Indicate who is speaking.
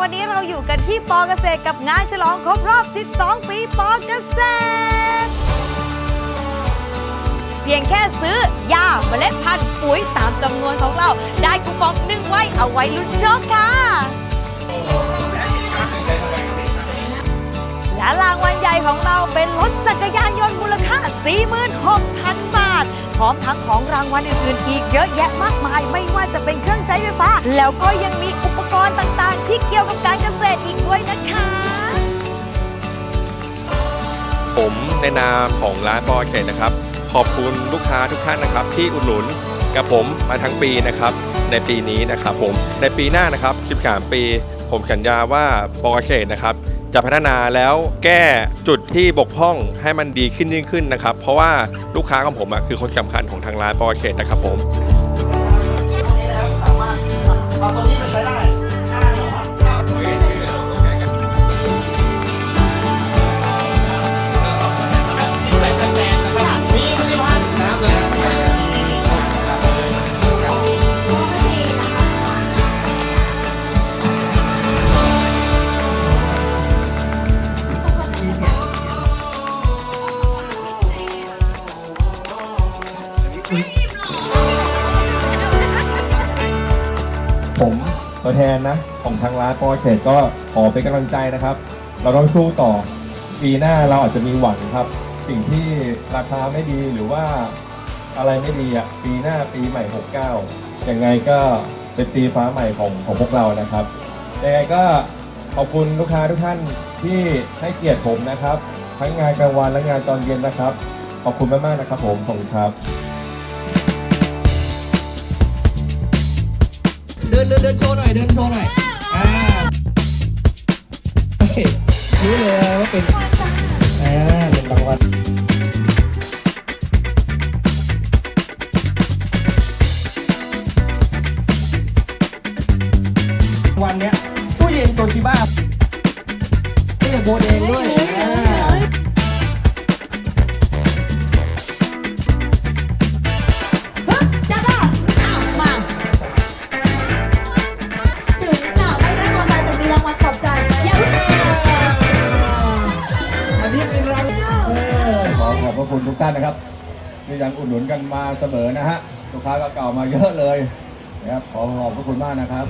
Speaker 1: วันนี้เราอยู่กันที่ปอเกษตรกับงานฉลองครบรอบ 12 ปีปอเกษตร เพียงแค่ซื้อยาเมล็ดพันธุ์ปุ๋ยตามจำนวนของเรา ได้คูปองหนึ่งไว้เอาไว้ลุ้นโชคค่ะ และรางวัลใหญ่ของเราเป็นรถจักรยานยนต์มูลค่า 46,000 บาท พร้อมทั้งของรางวัลอื่นๆอีกเยอะแยะมากมาย ไม่ว่าจะเป็นเครื่องใช้ไฟฟ้า แล้วก็ยังมีอุป
Speaker 2: ผมในนามของร้านปอเกตนะครับ ขอบคุณลูกค้าทุกท่านนะครับ ที่อุดหนุนกับผมมาทั้งปีนะครับ ในปีนี้นะครับผมในปีหน้านะครับ 13 ปี ผมสัญญาว่าปอเกตนะครับจะพัฒนาแล้วแก้จุดที่บกพร่องให้มันดีขึ้นยิ่งขึ้นนะครับ เพราะว่าลูกค้าของผมอะคือคนสำคัญของทางร้านปอเกตนะครับผม
Speaker 3: นี่นะครับสามารถเอาตัวนี้
Speaker 4: ผมตัวแทนนะของทางร้านปอเชตก็ขอเป็นกำลังใจนะครับ เราต้องสู้ต่อปีหน้าเราอาจจะมีหวังครับ สิ่งที่ราคาไม่ดีหรือว่าอะไรไม่ดีอะปีหน้าปีใหม่ 69ยังไงก็เป็นปีฟ้าใหม่ของของพวกเรานะครับยังไงก็ขอบคุณลูกค้าทุกท่านที่ให้เกียรติผมนะครับ ทั้งงานกลางวันและงานตอนเย็นนะครับ ขอบคุณมากๆนะครับผมขอบคุณครับ
Speaker 5: ดินเดินเดินโชว์หน่อยเดินโชว์หน่อยอ่าเฮ้ยรู้เลยว่าเป็นอ่าเป็นรางวัลวันเนี้ยตู้เย็นโตชิบ้าตู้เย็นโบนเองด้วยอ่า
Speaker 1: จ้า
Speaker 4: กท่านนะครับที่ยังอุดหนุนกันมาเสมอนะฮะลูกค้าก็เก่ามาเยอะเลยนะครับขอขอบพระคุณมากนะครับ